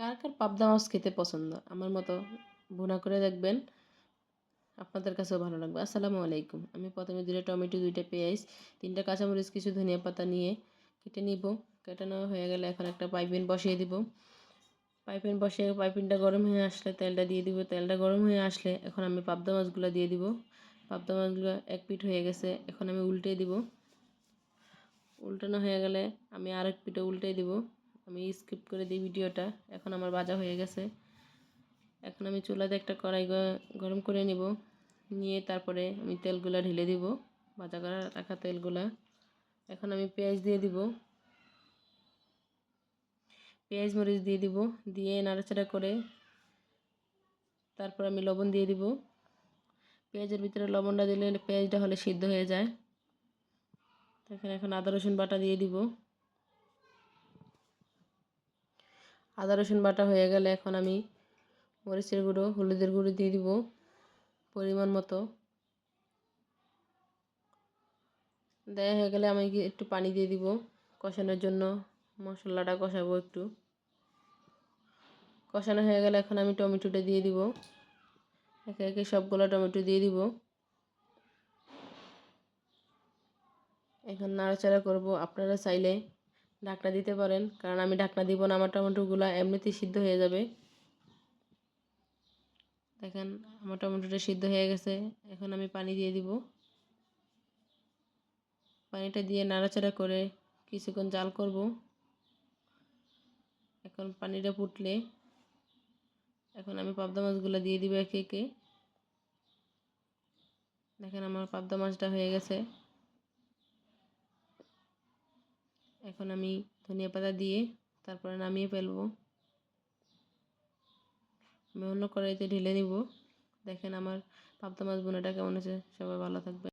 কার কার পাবদা মাছ খেতে পছন্দ? আমার মতো ভুনা করে দেখবেন, আপনাদের কাছেও ভালো লাগবে। আসসালামু আলাইকুম। আমি প্রথমে দুটো টমেটো, দুইটা পেঁয়াজ, তিনটা কাঁচামরিচ, কিছু ধনিয়া পাতা নিয়ে কেটে নিব। কেটে নেওয়া হয়ে গেলে এখন একটা পাইপিন বসিয়ে দিব। পাইপিন বসিয়ে, পাইপিনটা গরম হয়ে আসলে তেলটা দিয়ে দিব। তেলটা গরম হয়ে আসলে এখন আমি পাবদা মাছগুলো দিয়ে দিব। পাবদা মাছগুলো এক পিঠ হয়ে গেছে, এখন আমি উল্টে দিব। উল্টানো হয়ে গেলে আমি আরেক পিঠে উল্টে দিব। আমি স্কিপ করে দিই ভিডিওটা। এখন আমার ভাজা হয়ে গেছে। এখন আমি চুলাতে একটা কড়াই গরম করে নিব। নিয়ে তারপরে আমি তেলগুলা ঢেলে দিব। ভাজা করা, রাখা তেলগুলা। এখন আমি পেঁয়াজ দিয়ে দিব। পেঁয়াজ মরিচ দিয়ে দিব। দিয়ে নাড়াচাড়া করে তারপর আমি লবণ দিয়ে দিব। পেঁয়াজের ভিতরে লবণটা দিলে পেঁয়াজটা হলে সিদ্ধ হয়ে যায়। এখানে এখন আদা রসুন বাটা দিয়ে দিব। আদা, রসুন বাটা হয়ে গেলে এখন আমি মরিচের গুঁড়ো, হলুদের গুঁড়ো দিয়ে দিব পরিমাণ মতো। দেয়া হয়ে গেলে আমি একটু পানি দিয়ে দিব কষানোর জন্য। মশলাটা কষাবো একটু। কষানো হয়ে গেলে এখন আমি টমেটোটা দিয়ে দিব। একে একে সবগুলো টমেটো দিয়ে দিব। এখন নাড়াচাড়া করব। আপনারা চাইলে ঢাকনা দিতে পারেন, কারণ আমি ঢাকনা দিব না, আমার টমেটোগুলো এমনিতেই সিদ্ধ হয়ে যাবে। দেখেন, আমার টমেটোটা সিদ্ধ হয়ে গেছে, এখন আমি পানি দিয়ে দিব। পানিটা দিয়ে নাড়াচাড়া করে কিছুক্ষণ জাল করব। এখন পানিটা ফুটলে, এখন আমি পাবদা মাছগুলো দিয়ে দিব একে একে। দেখেন, আমার পাবদা মাছটা হয়ে গেছে। এখন আমি ধনিয়া পাতা দিয়ে তারপরে নামিয়ে ফেলব। আমি অন্য কড়াইতে ঢেলে নিব। দেখেন আমার পাবদা মাছ বোনাটা কেমন আছে সবাই ভালো থাকবে